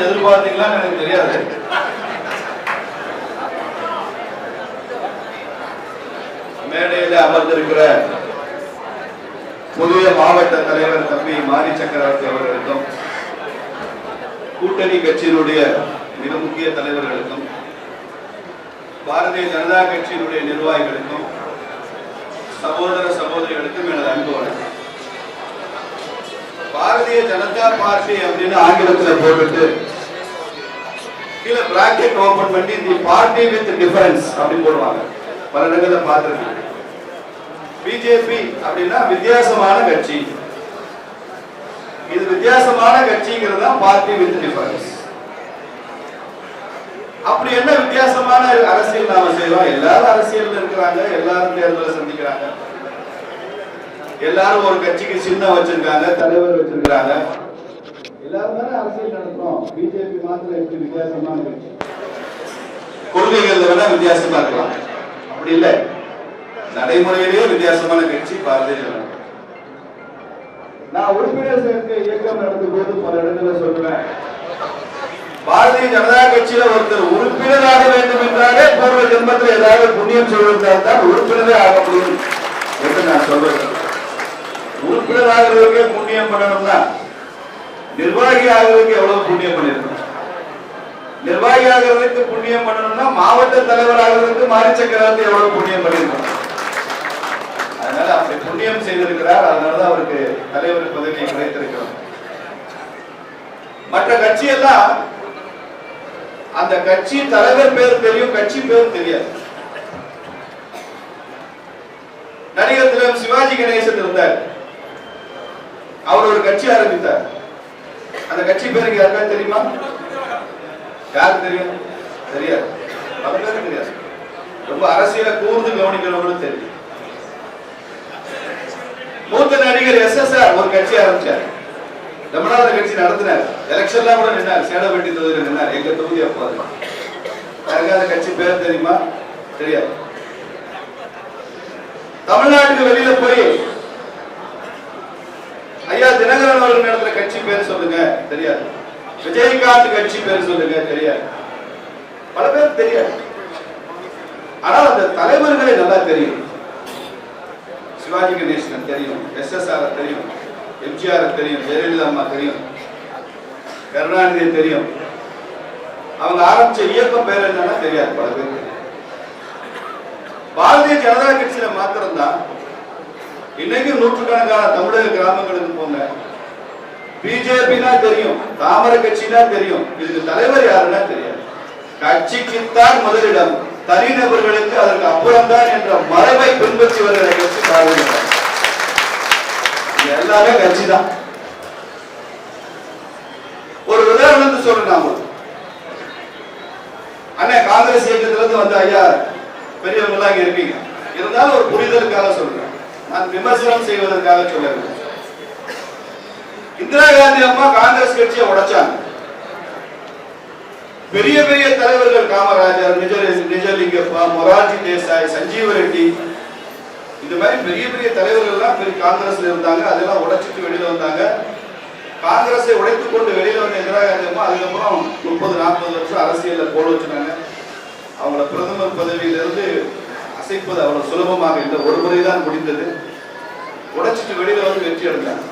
வரும்னு எதிர்பார்த்தீங்களான்னு எனக்கு தெரியாது. மேடையில் அமர்ந்திருக்கிற புதிய மாவட்ட தலைவர் தம்பி மாரி சக்கரவர்த்தி அவர்களுக்கும் கூட்டணி கட்சியினுடைய மிக முக்கிய தலைவர்களுக்கும் பாரதிய ஜனதா கட்சியினுடைய நிர்வாகிகளுக்கும் சகோதர சகோதரிகளுக்கும் எனது அன்பு வணக்கம். பாரதிய ஜனதா பார்ட்டி அப்படின்னு ஆங்கிலத்துல போட்டுட்டு கீழே பிராக்கெட் ஓபன் பண்ணி தி பார்ட்டி வித் டிஃபரன்ஸ் அப்படின்னு போடுவாங்க. பல இடங்கள்ல பார்த்துருக்கேன். பிஜேபி அப்படின்னா வித்தியாசமான கட்சி. இது வித்தியாசமான கட்சிங்கிறது தான் பார்ட்டி வித் டிஃபரன்ஸ் அப்படி என்ன வித்தியாசமான அரசியல் நாம செய்யறோம்? எல்லாரும் அரசியல் இருக்கிறாங்க எல்லாரும் தேர்தலை சந்திக்கிறாங்க. எல்லாரும் ஒரு கட்சிக்கு சின்ன வச்சிருக்காங்க தலைவர் வச்சிருக்கிறாங்க. எல்லாரும் தானே அரசியல் நடத்துறோம். பிஜேபி மாத்திரம் எப்படி வித்தியாசமான கட்சி? கொள்கைகள் வேணா வித்தியாசமா இருக்கலாம். அப்படி இல்லை. நடைமுறையிலேயே வித்தியாசமான கட்சி பாரதிய ஜனதா. நான் உறுப்பினர் சேர்க்கை இயக்கம் நடத்தும் போது பல இடத்துல சொல்லுவேன் பாரதிய ஜனதா கட்சியில ஒருத்தர் உறுப்பினராக வேண்டும் என்றாலே பூர்வ ஜென்மத்தில் ஏதாவது புண்ணியம் செய்வதால் தான் உறுப்பினரே ஆக முடியும் என்று நான் சொல்றேன். உறுப்பினர் ஆகிறதுக்கே புண்ணியம் பண்ணணும்னா நிர்வாகி ஆகிறதுக்கு எவ்வளவு புண்ணியம் பண்ணிருக்கணும்? நிர்வாகி ஆகிறதுக்கு புண்ணியம் பண்ணணும்னா மாவட்ட தலைவர் ஆகிறதுக்கு மாரி சக்கரவர்த்தி எவ்வளவு புண்ணியம் பண்ணிருக்கணும்? அதனால அப்படி புண்ணியம் செய்திருக்கிறார். அதனாலதான் அவருக்கு தலைவர் பதவி கிடைத்திருக்கிறோம் மற்ற கட்சி எல்லாம் அந்த கட்சி தலைவர் பேர் தெரியும் கட்சி பேர் தெரியாது. நடிகர் திலகம் சிவாஜி கணேசன் இருந்தார். அவர் ஒரு கட்சி ஆரம்பித்தார். அந்த கட்சி பேருக்கு யாருக்காவது தெரியுமா? யாருக்கு தெரியும்? தெரியாது. பல பேருக்கு தெரியாது. ரொம்ப அரசியல கூர்ந்து கவனிக்கிறவங்களும் தெரியும். மூத்த நடிகர் எஸ் எஸ் ஆர் ஒரு கட்சி ஆரம்பிச்சார். தமிழ்நாடு கட்சி நடத்தினார். எலெக்ஷன்லாம் கூட நின்னார். சேடப்பட்டி தொகுதியில் நின்னார். எங்க தொகுதி அப்போ யாருக்காவது யாருக்கா அந்த கட்சி பேர் தெரியுமா? தெரியாது. தமிழ்நாட்டுக்கு வெளியில போய் ஐயா தினகரன் அவர்கள் நடத்துற கட்சி பேர் சொல்ல தெரியாது. விஜயகாந்த் கட்சி பேர் சொல்லுங்க தெரியாது. பல பேர் தெரியாது. ஆனால் அந்த தலைவர்களே நல்லா தெரியும். சிவாஜி கணேசன் தெரியும் எஸ் எஸ் ஆர் தெரியும் எம்ஜிஆர் தெரியும் ஜெயலலிதா அம்மா தெரியும் கருணாநிதி தெரியும். அவங்க ஆரம்பிச்ச இயக்கம் பேர் என்னன்னா தெரியாது பல பேருக்கு பாரதிய ஜனதா கட்சியில மாத்திரம்தான் இன்னைக்கு நூற்றுக்கணக்கான தமிழக கிராமங்களுக்கு போங்க பிஜேபினா தெரியும் தாமர கட்சினா தெரியும். இதுக்கு தலைவர் யாருன்னா தெரியாது. கட்சிக்குத்தான் முதலிடம். தனிநபர்களுக்கு அதற்கு அப்புறம் தான் என்ற மரபை பின்பற்றி வருகிற கட்சி பாரதிய எல்லாமே கட்சி தான் ஒரு உதாரணத்தை சொல்றேன் நாம உங்களுக்கு. காங்கிரஸ் இயக்கத்துல இருந்து வந்த ஐயா பெரியவங்க எல்லாம் இங்க இருந்தாலும் ஒரு புரிதலுக்காக சொல்றேன். நான் விமர்சனம் செய்வதற்காக சொல்லவில்லை. இந்திரா காந்தி அம்மா காங்கிரஸ் கட்சியை உடைச்சாங்க. பெரிய பெரிய தலைவர்கள் காமராஜர் நிஜ நிஜலிங்கப்பா மொராஜி தேசாய் சஞ்சீவ ரெட்டி இந்த மாதிரி பெரிய பெரிய தலைவர்கள் எல்லாம் பெரிய காங்கிரஸ்ல இருந்தாங்க அதெல்லாம் உடைச்சிட்டு வெளியில வந்தாங்க. காங்கிரஸை உடைத்துக் கொண்டு வெளியில வந்த இந்திரா காந்தி அம்மா அதுக்கப்புறம் முப்பது நாற்பது வருஷம் அரசியல போட வச்சுனாங்க அவங்கள பிரதமர் பதவியிலிருந்து அசைப்பது அவ்வளவு சுலபமாக இல்லை. ஒரு முறை தான் முடிந்தது. உடைச்சிட்டு வெளியில வந்து வெற்றி அடைஞ்சாங்க.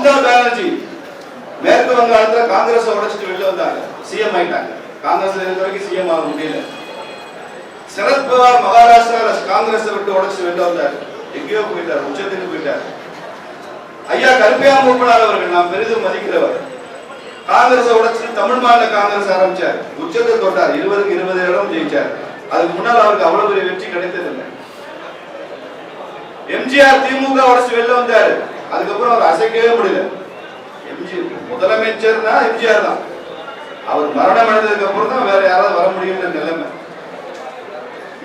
மம்தா பானர்ஜி மேற்கு வங்காளத்துல காங்கிரஸ் உடைச்சிட்டு வெளில வந்தாங்க. சிஎம் ஆயிட்டாங்க. காங்கிரஸ்ல இருந்த வரைக்கும் சிஎம் ஆக முடியல. சரத்பவார் மகாராஷ்டிரா மகாராஷ்டிரால காங்கிரஸ் விட்டு உடைச்சு வெளில வந்தார். எங்கேயோ போயிட்டார் உச்சத்துக்கு போயிட்டார். ஐயா கருப்பையா மூப்பனார் அவர்கள் நான் பெரிதும் மதிக்கிறவர். காங்கிரஸ் உடைச்சு தமிழ் மாநில காங்கிரஸ் ஆரம்பிச்சார். உச்சத்தை தொட்டார். இருபதுக்கு இருபது இடம் ஜெயிச்சார். அதுக்கு முன்னால் அவருக்கு அவ்வளவு பெரிய வெற்றி கிடைத்ததில்லை. எம்ஜிஆர் திமுக உடைச்சு வெளில வந்தாரு. அதுக்கப்புறம் அவர் அசைக்கவே முடியல. எம்ஜி முதலமைச்சர்னா எம்ஜிஆர் தான். அவர் மரணம் அடைந்ததுக்கு அப்புறம் தான் வேற யாராவது வர முடியும்ன்ற நிலைமை.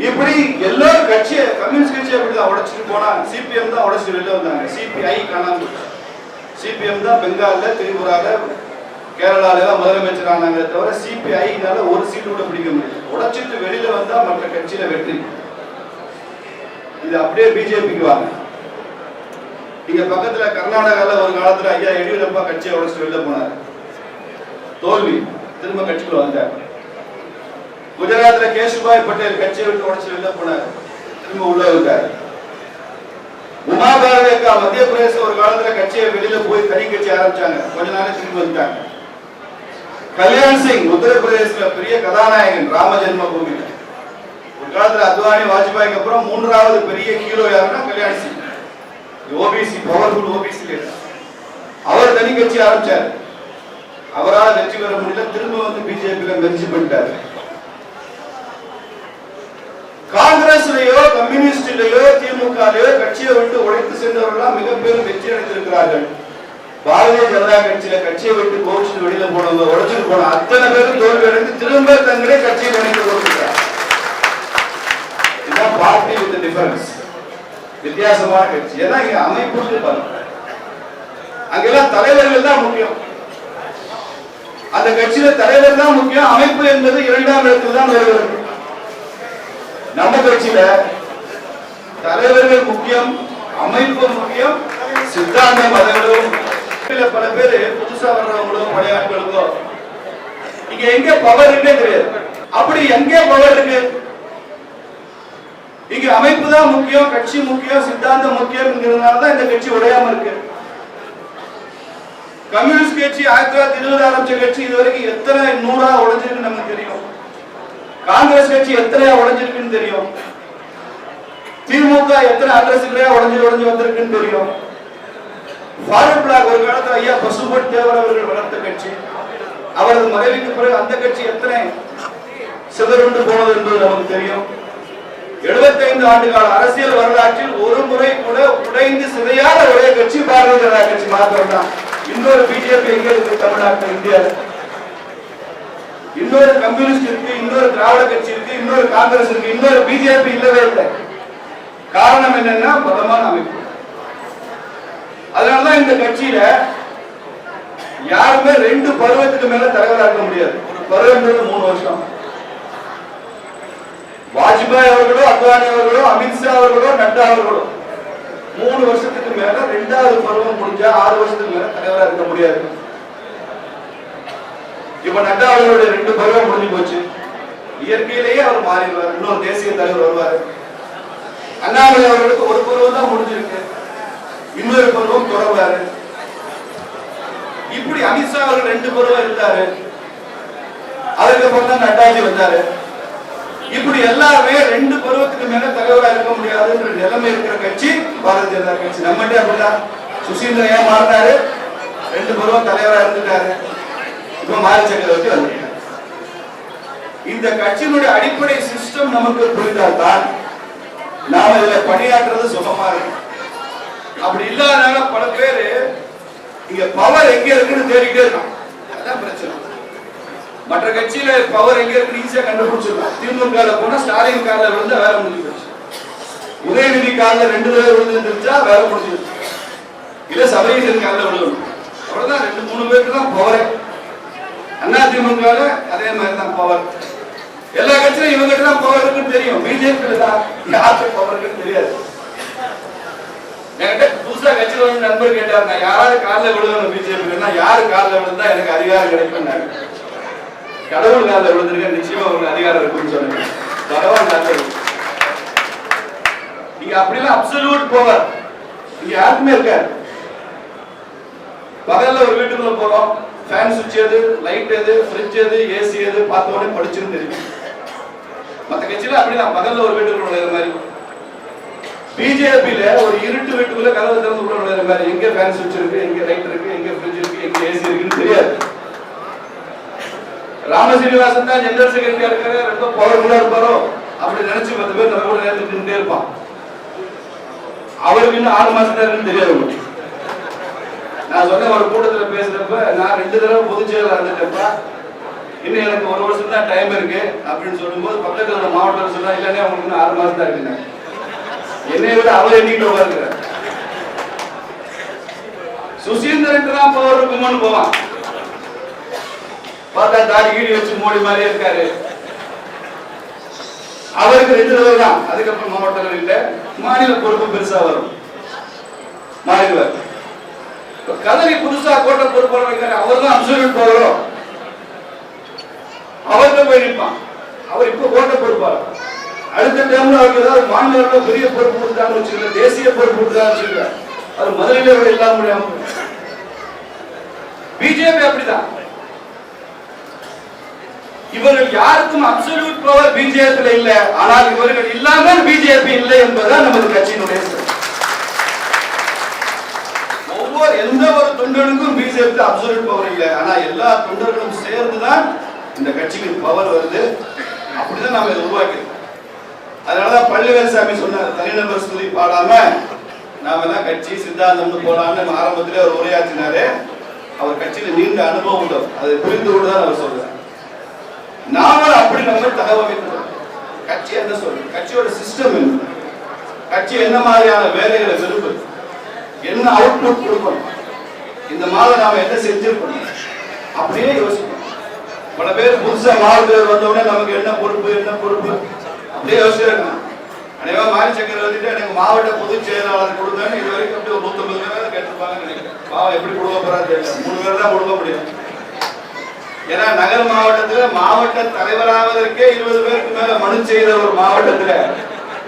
இப்படி எல்லாரும் கட்சியை கம்யூனிஸ்ட் கட்சியை அப்படிதான் உடைச்சிட்டு போனா சிபிஎம் தான் உடைச்சிட்டு வெளில வந்தாங்க. சிபிஐ காணாம சிபிஎம் தான் பெங்கால்ல திரிபுரால கேரளால எல்லாம் முதலமைச்சர் ஆனாங்களே தவிர சிபிஐனால ஒரு சீட்டு கூட பிடிக்க முடியல. உடைச்சிட்டு வெளியில வந்தா மற்ற கட்சியில வெற்றி. இது அப்படியே பிஜேபிக்கு வாங்க. இங்க பக்கத்துல கர்நாடகால ஒரு காலத்துல ஐயா எடியூரப்பா கட்சியை உடச்சு வெளில போனார். தோல்வி. திரும்ப கட்சிக்குள்ள வந்தார். குஜராத்ல கேசுபாய் பட்டேல் கட்சியை விட்டு உடச்சு வெளில போனார். திரும்ப உள்ள வந்தார். உமா பாரதி அக்கா மத்திய பிரதேச ஒரு காலத்துல கட்சியை வெளியில போய் தனி கட்சி ஆரம்பிச்சாங்க. கொஞ்ச நாள் திரும்பி வந்துட்டாங்க. கல்யாண் சிங் உத்தரப்பிரதேசத்துல பெரிய கதாநாயகன் ராம ஜென்ம பூமியில ஒரு காலத்துல அத்வானி வாஜ்பாய்க்கு அப்புறம் மூன்றாவது பெரிய ஹீரோ யாருன்னா Kalyan Singh. OBC powerful OBC leader அவர் தனி கட்சி ஆரம்பிச்சார். அவரால் வெற்றி பெற முடியல. திரும்ப வந்து பிஜேபியில மெர்ஜி பண்ணிட்டாரு. காங்கிரஸ்லயோ கம்யூனிஸ்ட்லயோ திமுகலயோ கட்சியை விட்டு உழைத்து சென்றவர்கள் மிகப்பெரும் வெற்றி அடைந்திருக்கிறார்கள். பாரதிய ஜனதா கட்சியில கட்சியை விட்டு கோவிச்சு வெளியில போனவங்க உழைச்சிட்டு போன அத்தனை பேரும் தோல்வி அடைந்து திரும்ப தங்களே கட்சியை இணைந்து கொண்டிருக்கிறார். இதுதான் பார்ட்டி வித் டிஃபரன்ஸ் வித்தியாசமான கட்சி ஏன்னா இங்க அமைப்பு பாருங்க அங்கெல்லாம் தலைவர்கள் தான் முக்கியம். அந்த கட்சியில தலைவர் தான் முக்கியம். அமைப்பு என்பது இரண்டாம் இடத்தில் தான் வருகிறது. நம்ம கட்சியில தலைவர்கள் முக்கியம் அமைப்பு முக்கியம் சித்தாந்த மதங்களும் இதுல பல பேரு புதுசா வர்றவங்களோ பழைய இங்க எங்க பவர் இருக்குன்னே தெரியாது. அப்படி எங்கே பவர் இருக்கு? இங்க அமைப்பு தான் முக்கியம் கட்சி முக்கியம் சித்தாந்தம் முக்கியம் தான் இந்த கட்சி உடையாம இருக்கு. கம்யூனிஸ்ட் கட்சி ஆயிரத்தி தொள்ளாயிரத்தி இருபது ஆரம்பிச்ச கட்சி இது வரைக்கும் எத்தனை நூறா உடைஞ்சிருக்குன்னு நமக்கு தெரியும். காங்கிரஸ் கட்சி எத்தனையா உடைஞ்சிருக்குன்னு தெரியும். திமுக எத்தனை அட்ரஸ்லயா உடைஞ்சு உடைஞ்சு வந்திருக்குன்னு தெரியும். ஃபாரூக் பிளாக் ஒரு காலத்துல ஐயா பசுபட் தேவர் அவர்கள் வளர்த்த கட்சி. அவரது மறைவுக்கு பிறகு அந்த கட்சி எத்தனை சிதறுண்டு போனது என்பது நமக்கு தெரியும். 75 ஆண்டு கால அரசியல் வரலாற்றில் ஒரு முறை கூட உடைந்து சிதையாத ஒரே கட்சி பாரதிய ஜனதா கட்சி மாத்திரம் தான் இன்னொரு பிஜேபி எங்க இருக்கு தமிழ்நாட்டில் இந்தியாவில் இன்னொரு கம்யூனிஸ்ட் இருக்கு இன்னொரு திராவிட கட்சி இருக்கு இன்னொரு காங்கிரஸ் இருக்கு இன்னொரு பிஜேபி இல்லவே இல்லை. காரணம் என்னன்னா மதமான அமைப்பு. அதனாலதான் இந்த கட்சியில யாருமே ரெண்டு பருவத்துக்கு மேல தலைவராக முடியாது. ஒரு பருவம் மூணு வருஷம். வாஜ்பாய் அவர்களோ அத்வானி அவர்களோ அமித்ஷா அவர்களோ நட்டா அவர்களோ. மூணு வருஷத்துக்கு மேல ரெண்டாவது பருவம் முடிஞ்சா ஆறு வருஷத்துக்கு மேல தலைவரா இருக்க முடியாது. இப்ப நட்டா அவர்களுடைய ரெண்டு பருவம் முடிஞ்சு போச்சு. இயற்கையிலேயே அவர் மாறிடுவார். இன்னொரு தேசிய தலைவர் வருவாரு. அண்ணாமலை அவர்களுக்கு ஒரு பருவம் தான் முடிஞ்சிருக்கு. இன்னொரு பருவம் தொடர்வாரு. இப்படி அமித்ஷா அவர்கள் ரெண்டு பருவம் இருந்தாரு அதுக்கப்புறம் தான் நட்டாஜி வந்தாரு. இப்படி எல்லாருமே ரெண்டு பருவத்துக்கு மேல தலைவரா இருக்க முடியாதுன்ற நிலைமை இருக்கிற கட்சி பாரதிய ஜனதா கட்சி. நம்மகிட்ட அப்படிதான் சுசீந்திரன் ஏன் மாறினாரு? ரெண்டு பருவம் தலைவரா இருந்துட்டாரு. இப்ப மாரி சக்கரவர்த்தி வந்துட்டாரு இந்த கட்சியினுடைய அடிப்படை சிஸ்டம் நமக்கு புரிந்தால் தான் நாம இதுல பணியாற்றுறது சுகமா இருக்கும். அப்படி இல்லாதனால பல பேரு இங்க பவர் எங்க இருக்குன்னு தேடிக்கிட்டே இருக்கான் மற்ற கட்சியில பவர் எங்க இருக்கு ஈஸியா கண்டுபிடிச்சிருக்கோம் திமுக போனா ஸ்டாலின் கால விழுந்தா வேலை முடிஞ்சு போச்சு உதயநிதி காலில் ரெண்டு தடவை விழுந்துருச்சா வேலை முடிஞ்சிருச்சு. இல்ல சபரீசன் காலில் விழுணும் அவ்வளவுதான் ரெண்டு மூணு பேருக்கு தான் பவரே அண்ணா திமுக அதே மாதிரி தான் பவர் எல்லா கட்சியிலும் இவங்க தான் பவர் இருக்குன்னு தெரியும். பிஜேபி தான் யாருக்கு பவர் இருக்குன்னு தெரியாது. என்கிட்ட புதுசா கட்சியில் வந்து நண்பர் கேட்டார் நான் யாராவது காலில் விழுகணும் பிஜேபி யாரு காலில் விழுந்தா எனக்கு அதிகாரம் கிடைக்கும் கடவுள் காலில் விழுந்திருக்க? நிச்சயமா உங்களுக்கு அதிகாரம் இருக்குன்னு சொன்னேன் பகவான் நல்லது நீங்க அப்படிலாம் அப்சல்யூட் பவர் இங்க யாருக்குமே இருக்காது. பகல்ல ஒரு வீட்டுக்குள்ள போறோம். ஃபேன் சுவிட்ச் எது? லைட் எது? ஃப்ரிட்ஜ் எது? ஏசி எது? பார்த்த உடனே படிச்சுன்னு தெரியும். மத்த கட்சியில அப்படிதான். பகல்ல ஒரு வீட்டுக்குள்ள நுழையிற மாதிரி. பிஜேபியில ஒரு இருட்டு வீட்டுக்குள்ள கதவை திறந்து உள்ள நுழையிற மாதிரி. எங்க ஃபேன் சுவிட்ச் இருக்கு? எங்க லைட் இருக்கு? எங்க ஃப்ரிட்ஜ் இருக்கு? எங்க ஏசி இருக்குன்னு தெரியாது. ராம சீனிவாசன் தான் ஜெனரல் செக்ரட்டரியா இருக்காரு. ரொம்ப பவர்ஃபுல்லா இருப்பாரோ? அப்படி நினைச்சு பத்து பேர் நம்ம கூட நேரத்துக்கு நின்றுட்டே இருப்பான். அவருக்கு இன்னும் ஆறு மாசம் தான் இருக்குன்னு தெரியாது நான் சொன்ன ஒரு கூட்டத்துல பேசுறப்ப நான் ரெண்டு தடவை பொதுச் செயலர் இருந்துட்டப்ப இன்னும் எனக்கு ஒரு வருஷம் தான் டைம் இருக்கு அப்படின்னு சொல்லும்போது பக்கத்துல உள்ள மாவட்டம் சொன்னா இல்லைன்னா உங்களுக்கு இன்னும் ஆறு மாசம் தான் இருக்குங்க என்னை விட அவர் எண்ணிக்கிட்டு உட்காருக்கிறார் சுசீந்திரன் தான் பவர் இருக்குமோன்னு போவான். பார்த்தா தாடி கீடி வச்சு மோடி மாதிரியே இருக்காரு. அவருக்கு ரெண்டு தடவை தான். அதுக்கப்புறம் மாவட்டங்கள் இல்ல. மாநில பொறுப்பு பெருசா வரும். மாறிடுவார் கதவி புதுசா கோட்டை பொறுப்பாளர் இருக்காரு. அவர் தான் அப்சல்யூட் பவரும் போய் நிற்பான் அவர் இப்ப கோட்டை பொறுப்பாளர். அடுத்த டைம்ல அவருக்கு ஏதாவது மாநில பெரிய பொறுப்பு கொடுத்தான்னு வச்சுக்கல தேசிய பொறுப்பு கொடுத்தான்னு வச்சுக்கல அவர் மதுரையில இல்லாம முடியாம பிஜேபி அப்படிதான். இவர்கள் யாருக்கும் அப்சல்யூட் பவர் பிஜேபியில் இல்லை. ஆனால் இவர்கள் இல்லாமல் பிஜேபி இல்லை என்பதுதான் நமது கட்சியினுடைய ஒவ்வொரு எந்த ஒரு தொண்டனுக்கும் பிஜேபி அப்சல்யூட் பவர் இல்லை. ஆனா எல்லா தொண்டர்களும் சேர்ந்துதான் இந்த கட்சிக்கு பவர் வருது. அப்படிதான் நாம இதை உருவாக்கிருக்கோம் அதனாலதான் பள்ளிவேல் சாமி சொன்னார் தனிநபர் ஸ்துதி பாடாம நாம எல்லாம் கட்சி சித்தாந்தம்னு போலான்னு ஆரம்பத்திலே அவர் உரையாற்றினாரு. அவர் கட்சியில நீண்ட அனுபவம் உண்டு. அதை புரிந்து கொண்டுதான் அவர் சொல்றாரு. நாங்கள் அப்படி நம்ம தகவமைக்கிறோம் கட்சி என்ன சொல்றது கட்சியோட சிஸ்டம் என்ன? கட்சி என்ன மாதிரியான வேலைகளை விரும்புது? என்ன அவுட்புட் கொடுக்கணும்? இந்த மாதம் நாம என்ன செஞ்சிருக்கணும்? அப்படியே யோசிக்கணும். பல பேர் புதுசா மாவட்டத்தில் பேர் வந்தவுடனே நமக்கு என்ன பொறுப்பு என்ன பொறுப்பு? அப்படியே யோசிச்சிருக்கணும் அனைவா மாரி சக்கர வந்துட்டு எனக்கு மாவட்ட பொதுச் செயலாளர் கொடுங்கன்னு இது வரைக்கும் அப்படியே ஒரு நூத்தம்பது பேர் கேட்டிருப்பாங்கன்னு நினைக்கிறேன். பாவம் எப்படி கொடுக்க போறாரு தெரியல. மூணு பேர் தான் கொடுக்க முடியும். ஏன்னா நகர் மாவட்டத்துல மாவட்ட தலைவராவதற்கே இருபது பேருக்கு மேல மனு செய்த ஒரு மாவட்டத்துல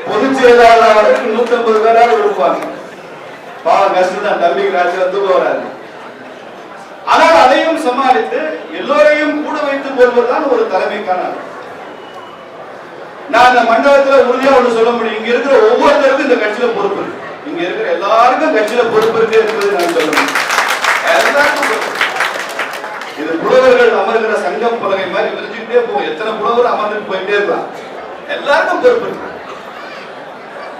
பொதுச் செயலாளராவதற்கு நூத்தி ஐம்பது பேராவது இருப்பாங்க பாவம் கஷ்டம் தான் தம்பிக்கு ராஜ்யம் தூக்கம் வராது ஆனால் அதையும் சமாளித்து எல்லோரையும் கூட வைத்துக் கொள்வதுதான் ஒரு தலைமைக்கான நான் இந்த மண்டலத்துல உறுதியா ஒண்ணு சொல்ல முடியும். இங்க இருக்கிற ஒவ்வொருத்தருக்கும் இந்த கட்சியில பொறுப்பு இருக்கு. இங்க இருக்கிற எல்லாருக்கும் கட்சியில பொறுப்பு இருக்கு என்பது நான் சொல்லணும் எல்லாருக்கும் பொறுப்பு. இது புலவர்கள் அமர்கிற சங்கம் பலகை மாதிரி விரிஞ்சுக்கிட்டே போகும். எத்தனை புலவர் அமர்ந்துட்டு போயிட்டே இருக்கலாம். எல்லாருக்கும் பொறுப்பு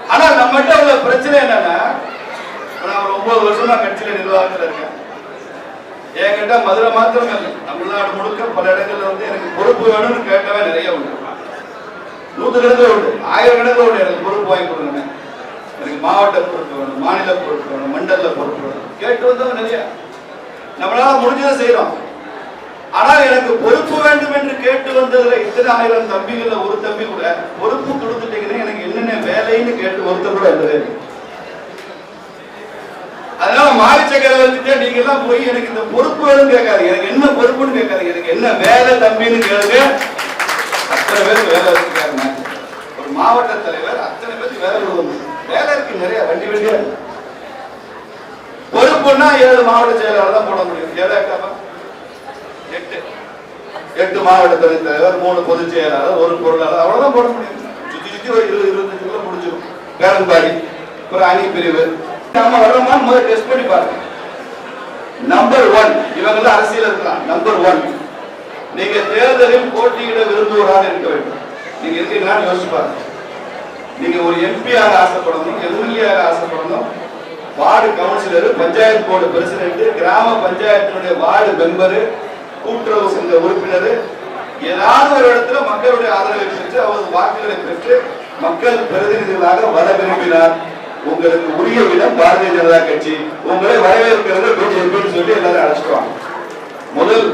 ஆனா நம்மகிட்ட உள்ள பிரச்சனை என்னன்னா நான் ஒரு ஒன்பது வருஷமா கட்சியில நிர்வாகத்துல இருக்கேன். என்கிட்ட மதுரை மாத்திரம் இல்லை. தமிழ்நாடு முழுக்க பல இடங்கள்ல வந்து எனக்கு பொறுப்பு வேணும்னு கேட்டவன் நிறைய உண்டு. நூற்றுக்கணக்கில் உண்டு. ஆயிரக்கணக்கில் உண்டு. எனக்கு பொறுப்பு வாங்கி கொடுங்க எனக்கு மாவட்ட பொறுப்பு வேணும் மாநில பொறுப்பு வேணும் மண்டல பொறுப்பு வேணும். கேட்டு வந்தவன் நிறைய. நம்மளால முடிஞ்சதை செய்யறோம். ஆனால் எனக்கு பொறுப்பு வேண்டும் என்று கேட்டு வந்ததுல இத்தனை ஆயிரம் தம்பிகள்ல ஒரு தம்பி கூட பொறுப்பு கொடுத்துட்டீங்கன்னா எனக்கு என்னென்ன வேலைன்னு கேட்டு ஒருத்தர் கூட இல்லை. அதனால மாரி சக்கரவர்த்திட்ட நீங்க எல்லாம் போய் எனக்கு இந்த பொறுப்பு வேணும்னு கேட்காது எனக்கு என்ன பொறுப்புன்னு கேட்காது எனக்கு என்ன வேலை தம்பின்னு கேளுங்க. அத்தனை பேருக்கு வேலை இருக்காங்க ஒரு மாவட்ட தலைவர் அத்தனை பேருக்கு வேலை கொடுக்கணும். வேலை இருக்கு நிறைய வண்டி வண்டியா இருக்கு. பொறுப்புன்னா ஏழு மாவட்ட செயலாளர் தான் போட முடியும். ஏழு எட்டு. எட்டு மாவட்ட துறை தலைவர் மூணு பொதுச் செயலாளர் ஒரு பொருளாளர் அவ்வளவுதான் போட முடியும். சுத்தி சுத்தி ஒரு இருபது இருபத்தஞ்சுக்குள்ள முடிஞ்சிடும் பேரன்பாடி ஒரு அணி பிரிவு. நம்ம வர்றோமா? முதல் டெஸ்ட் பண்ணி பாருங்க. நம்பர் ஒன் இவங்க தான் அரசியல் இருக்கலாம். நம்பர் ஒன் நீங்க தேர்தலில் போட்டியிட விரும்புவராக இருக்க வேண்டும். நீங்க இருக்கீங்களா யோசிச்சு பாருங்க. நீங்க ஒரு எம்பியாக ஆசைப்படணும் எம்எல்ஏ ஆக ஆசைப்படணும். Ward councillor panchayat board president கிராம பஞ்சாயத்தினுடைய வார்டு மெம்பரு கூட்டுறவு சங்க உறுப்பினர் ஏதாவது ஒரு இடத்துல மக்களுடைய ஆதரவை பெற்று அவரது வாக்குகளை பெற்று மக்கள் பிரதிநிதிகளாக வர விரும்பினார். உங்களுக்கு உரிய இடம் பாரதிய ஜனதா கட்சி. உங்களை வரவேற்கிறது பிஜேபி சொல்லி எல்லாரும் அழைச்சிடுவாங்க முதல்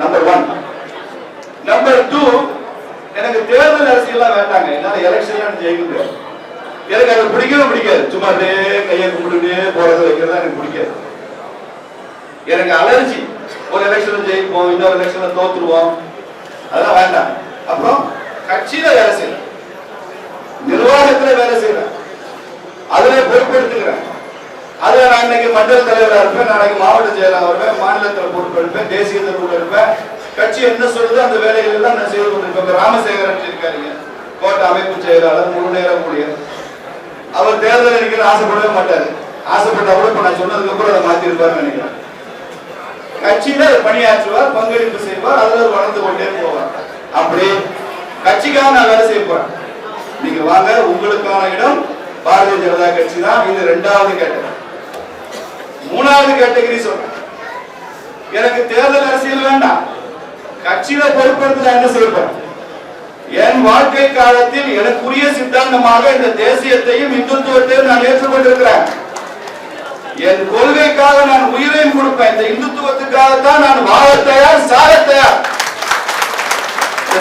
நம்பர் ஒன் நம்பர் டூ எனக்கு தேர்தல் அரசியல்லாம் வேண்டாங்க. என்னால எலெக்ஷன்ல ஜெயிக்க முடியாது. எனக்கு அது பிடிக்கவே பிடிக்காது. சும்மா அப்படியே கையை கும்பிட்டுட்டே போறது வைக்கிறது எனக்கு பிடிக்காது. எனக்கு அலர்ஜி ஒரு எலெக்ஷன்ல ஜெயிப்போம் இன்னொரு எலெக்ஷன்ல தோத்துருவோம். அதெல்லாம் வேண்டாம். அப்புறம் கட்சியில வேலை செய்யலாம் நிர்வாகத்துல வேலை செய்யறேன் அதுல பொறுப்பெடுத்துக்கிறேன் அதுல நான் இன்னைக்கு மண்டல தலைவரா இருப்பேன் நாளைக்கு மாவட்ட செயலாளர் இருப்பேன் மாநிலத்தில் பொறுப்பெடுப்பேன் தேசியத்தில் இருப்பேன். கட்சி என்ன சொல்லுது அந்த வேலைகள் எல்லாம் நான் செய்து கொண்டிருப்பேன் ராமசேகரன் இருக்காருங்க. கோட்டை அமைப்பு செயலாளர் முழு நேரம் கூடிய அவர் தேர்தல் நினைக்கிற ஆசைப்படவே மாட்டாரு. ஆசைப்பட்டா கூட இப்ப நான் சொன்னதுக்கு அப்புறம் அதை மாத்தி இருப்பாருன்னு நினைக்கிறேன். கட்சியில பணியாற்றுவார் பங்களிப்பு செய்வார் அதுல வளர்ந்து கொண்டே போவார். அப்படி கட்சிக்காக நான் வேலை செய்ய போறேன். நீங்க வாங்க உங்களுக்கான இடம் பாரதிய ஜனதா கட்சி தான். இது ரெண்டாவது கேட்டகரி. மூணாவது கேட்டகரி சொல்றேன். எனக்கு தேர்தல் அரசியல் வேண்டாம். கட்சியில பொறுப்பெடுத்து நான் என்ன செய்ய என் வாழ்க்கை காலத்தில் எனக்குரிய சித்தாந்தமாக இந்த தேசியத்தையும் இந்துத்துவத்தையும் நான் ஏற்றுக்கொண்டிருக்கிறேன். என் கொள்கைக்காக நான் உயிரையும் கொடுப்பேன். இந்த இந்துத்துவத்துக்காகத்தான் நான் வாழ தயார் சார தயார்.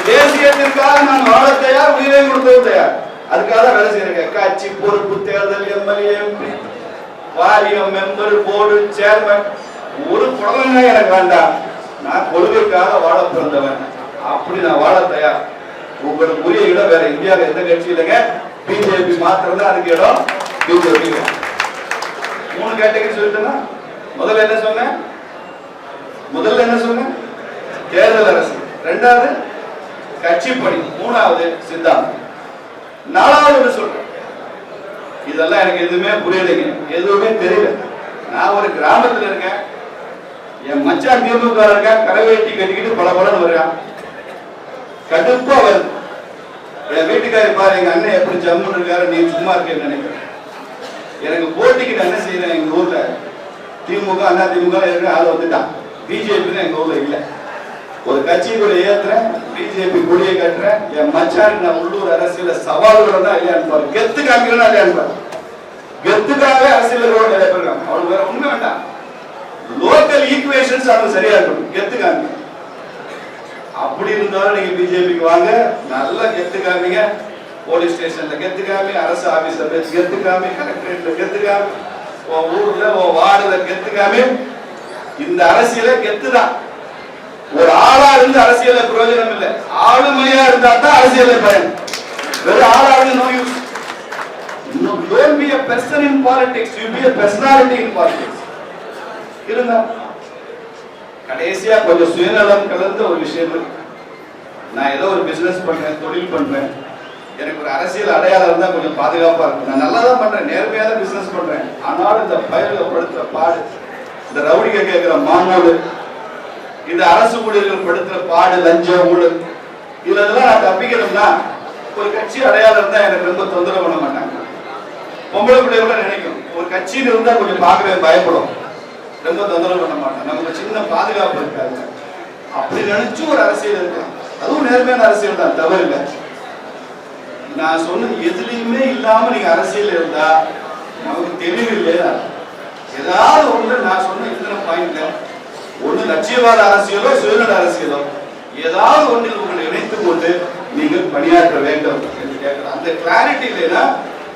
தேசியத்திற்காக நான் வாழ தயார் உயிரையும் கொடுத்தது தயார். அதுக்காக தான் வேலை செய்யறேன் கட்சி பொறுப்பு தேர்தல் எம்எல்ஏ எம்பி வாரியம் மெம்பர் போர்டு சேர்மன். ஒரு புடலங்க எனக்கு வேண்டாம் நான் கொள்கைக்காக வாழ பிறந்தவன். அப்படி நான் வாழ தயார். உங்களுக்கு உரிய இடம் வேற இந்தியாவில் எந்த கட்சி இல்லைங்க. பிஜேபி மாத்திரம் தான் அதுக்கு இடம். பிஜேபி மூணு கேட்டகரி சொல்லிட்டேன்னா முதல்ல என்ன சொன்னேன்? முதல்ல என்ன சொன்னேன்? தேர்தல் அரசு. ரெண்டாவது கட்சி பணி. மூணாவது சித்தாந்தம். நாலாவது சொல்றேன். இதெல்லாம் எனக்கு எதுவுமே புரியலைங்க. எதுவுமே தெரியல. நான் ஒரு கிராமத்துல இருக்கேன். என் மச்சான் திமுக இருக்கான். கரவேட்டி கட்டிக்கிட்டு பல பலன்னு வர்றான். கடுப்பா வருது. என் வீட்டுக்காரி பாரு எங்க அண்ணன் எப்படி ஜம்முன்னு இருக்காரு நீ சும்மா இருக்கேன்னு நினைக்கிறேன். எனக்கு போட்டிக்கு நான் என்ன செய்யறேன் எங்க ஊர்ல? திமுக அண்ணா திமுக இருக்கிற ஆள் வந்துட்டான் பிஜேபி எங்க ஊர்ல இல்ல. ஒரு கட்சியை கூட ஏத்துறேன் பிஜேபி கொடியை கட்டுறேன் என் மச்சான் நான் உள்ளூர் அரசியல சவால்களை தான் இல்லையான்னு பாரு கெத்து காமிக்கிறேன்னா இல்லையான்னு பாரு கெத்துக்காகவே அரசியல் நிறைய பேர் அவனுக்கு வேற உண்மை வேண்டாம். லோக்கல் ஈக்குவேஷன்ஸ் அவங்க சரியா இருக்கணும். கெத்து காமிக்க அப்படி இருந்தாலும் நீங்க பிஜேபிக்கு வாங்க. நல்லா கெத்து காமிங்க. போலீஸ் ஸ்டேஷன்ல கெத்து காமி அரசு ஆபீஸ்ல போய் கெத்து காமி கலெக்டரேட்ல கெத்து காமி உன் ஊர்ல உன் வார்டுல கெத்து காமி இந்த அரசியல கெத்து தான் ஒரு ஆளா இருந்து அரசியல பிரயோஜனம் இல்லை. ஆளுமையா இருந்தா தான் அரசியல பயன். வெறும் ஆளா இருந்து no use don't be be person in politics you be be personality in politics இருந்தா. கடைசியா கொஞ்சம் சுயநலம் கலந்த ஒரு விஷயம் இருக்கு. நான் ஏதோ ஒரு பிசினஸ் பண்றேன் தொழில் பண்றேன். எனக்கு ஒரு அரசியல் அடையாளம் இருந்தால் கொஞ்சம் பாதுகாப்பாக இருக்கும். நான் நல்லா தான் பண்ணுறேன் நேர்மையாக தான் பிஸ்னஸ் பண்ணுறேன் ஆனாலும் இந்த பயிர்கள் படுத்துகிற பாடு இந்த ரவுடிக கேட்குற மாமூடு இந்த அரசு ஊழியர்கள் படுத்துகிற பாடு லஞ்சம் ஊழல் இதுல இதெல்லாம் நான் தப்பிக்கணும்னா ஒரு கட்சி அடையாளம் இருந்தால் எனக்கு ரொம்ப தொந்தரவு பண்ண மாட்டாங்க. பொம்பளை பிள்ளைகள நினைக்கும் ஒரு கட்சியில் இருந்தால் கொஞ்சம் பார்க்கவே பயப்படும். ரொம்ப தொந்தரவு பண்ண மாட்டேன் நமக்கு சின்ன பாதுகாப்பு இருக்காது. அப்படி நினைச்சு ஒரு அரசியல் இருக்கலாம் அதுவும் நேர்மையான அரசியல் தான் தவறு இல்லை நான் சொன்னது எதுலையுமே இல்லாம நீங்க அரசியல் இருந்தா நமக்கு தெளிவு இல்லையா? ஏதாவது ஒண்ணு நான் சொன்ன இத்தனை பாயிண்ட் ஒண்ணு லட்சியவாத அரசியலோ சுயநல அரசியலோ ஏதாவது ஒன்றில் உங்களை இணைத்துக் கொண்டு நீங்கள் பணியாற்ற வேண்டும் என்று கேட்கிறேன். அந்த கிளாரிட்டி இல்லைன்னா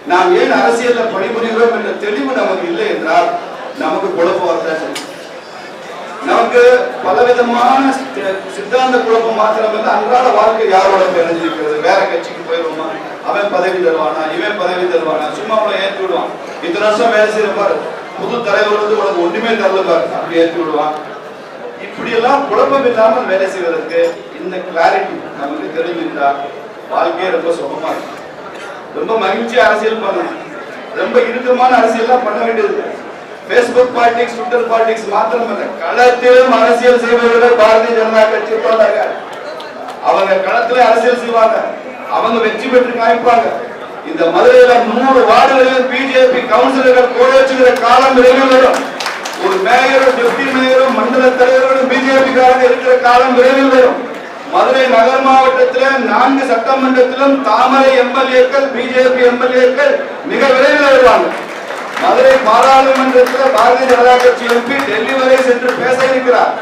நாம் ஏன் அரசியல்ல பணிபுரிகிறோம் என்ற தெளிவு நமக்கு இல்லை என்றால் நமக்கு குழப்பம் நமக்கு பலவிதமான சித்தாந்த குழப்பம் மாத்திரமல்ல அன்றாட வாழ்க்கை யாரோட பிணைஞ்சிருக்கிறது வேற கட்சிக்கு போயிடுவோமா அவன் பதவி தருவானா இவன் பதவி தருவானா? சும்மா அவனை ஏற்றி விடுவான். இத்தனை வருஷம் வேலை செய்யற பாரு. புது தலைவர் வந்து உனக்கு ஒண்ணுமே தரல பாரு. அப்படி ஏற்றி விடுவான். இப்படி எல்லாம் குழப்பம் இல்லாமல் வேலை செய்வதற்கு இந்த கிளாரிட்டி நமக்கு தெரிஞ்சிருந்தா வாழ்க்கையே ரொம்ப சுகமா இருக்கும். ரொம்ப மகிழ்ச்சியா அரசியல் பண்ணணும். ரொம்ப இறுக்கமான அரசியல்லாம் பண்ண வேண்டியது பேஸ்புக் பாலிடிக்ஸ் ட்விட்டர் பாலிடிக்ஸ் மாத்திரமல்ல. களத்திலும் அரசியல் செய்பவர்கள் பாரதிய ஜனதா கட்சி இருப்பாங்க அவங்க களத்துல அரசியல் செய்வாங்க. அவங்க வெற்றி பெற்று காய்ப்பாங்க இந்த மதுரையில நூறு வார்டுகளில் பிஜேபி கவுன்சிலர்கள் கோலச்சுகிற காலம் விரைவில் வரும். ஒரு மேயரும் டெப்டி மேயரும் மண்டல தலைவர்களும் பிஜேபி காரங்க இருக்கிற காலம் விரைவில் வரும். மதுரை நகர் மாவட்டத்தில் நான்கு சட்டமன்றத்திலும் தாமரை எம்எல்ஏக்கள் பிஜேபி எம்எல்ஏக்கள் மிக விரைவில் வருவாங்க. மதுரை பாராளுமன்றத்தில் பாரதிய ஜனதா கட்சி எம்பி டெல்லி வரை சென்று பேச இருக்கிறார்.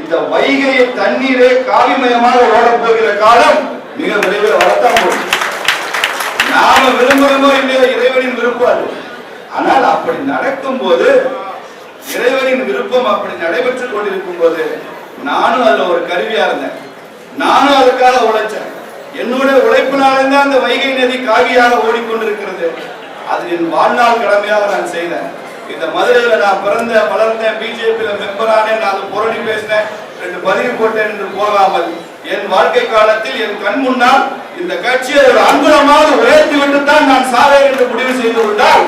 இந்த வைகையை தண்ணீரே காவிமயமாக ஓடப்போகிற காலம் மிக விரைவில் வரத்தான் நாம விரும்புகிறோமோ இல்லையோ இறைவனின் விருப்பம் அது. ஆனால் அப்படி நடக்கும் போது இறைவனின் விருப்பம் அப்படி நடைபெற்றுக் கொண்டிருக்கும் போது நானும் அதுல ஒரு கருவியா இருந்தேன். நானும் அதுக்காக உழைச்சேன். என்னுடைய உழைப்பினாலே அந்த வைகை நதி காவியாக ஓடிக்கொண்டிருக்கிறது. அது என் வாழ்நாள் கடமையாக நான் செய்தேன். இந்த மதுரையில நான் பிறந்த வளர்ந்தேன் பிஜேபியில மெம்பரானேன் நான் புரணி பேசினேன். ரெண்டு பதிவு போட்டேன் என்று போகாமல் என் வாழ்க்கை காலத்தில் என் கண் முன்னால் இந்த கட்சியை ஒரு அங்குலமாக உயர்த்தி விட்டுத்தான் நான் சாவேன் என்று முடிவு செய்து கொண்டால்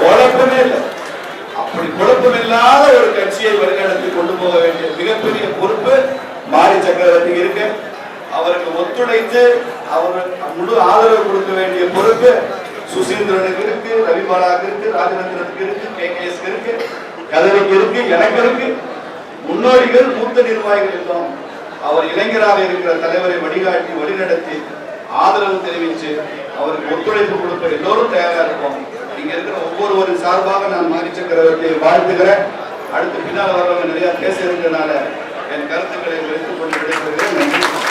குழப்பமே இல்லை. அப்படி குழப்பமில்லாத ஒரு கட்சியை வழிநடத்தி கொண்டு போக வேண்டிய மிகப்பெரிய பொறுப்பு மாரி சக்கரவர்த்தி இருக்கு. அவருக்கு ஒத்துழைத்து அவருக்கு முழு ஆதரவு கொடுக்க வேண்டிய பொறுப்பு சுசீந்திரனுக்கு இருக்கு ரவிபாலாக்கு இருக்கு ராஜநந்திரனுக்கு இருக்கு கே கே இருக்கு கதிரைக்கு இருக்கு எனக்கு இருக்கு. முன்னோடிகள் மூத்த நிர்வாகிகள் இருந்தோம் அவர் இளைஞராக இருக்கிற தலைவரை வழிகாட்டி வழிநடத்தி ஆதரவு தெரிவித்து அவருக்கு ஒத்துழைப்பு கொடுக்க எல்லோரும் தயாரா இருப்போம் இங்க இருக்கிற ஒவ்வொருவரின் சார்பாக நான் மாரி சக்கரவர்த்தியை வாழ்த்துகிறேன். அடுத்து பின்னால் வரவங்க நிறைய பேச இருக்கிறதுனால என் கருத்துக்களை எடுத்துக்கொண்டு விடைபெறுகிறேன். நன்றி.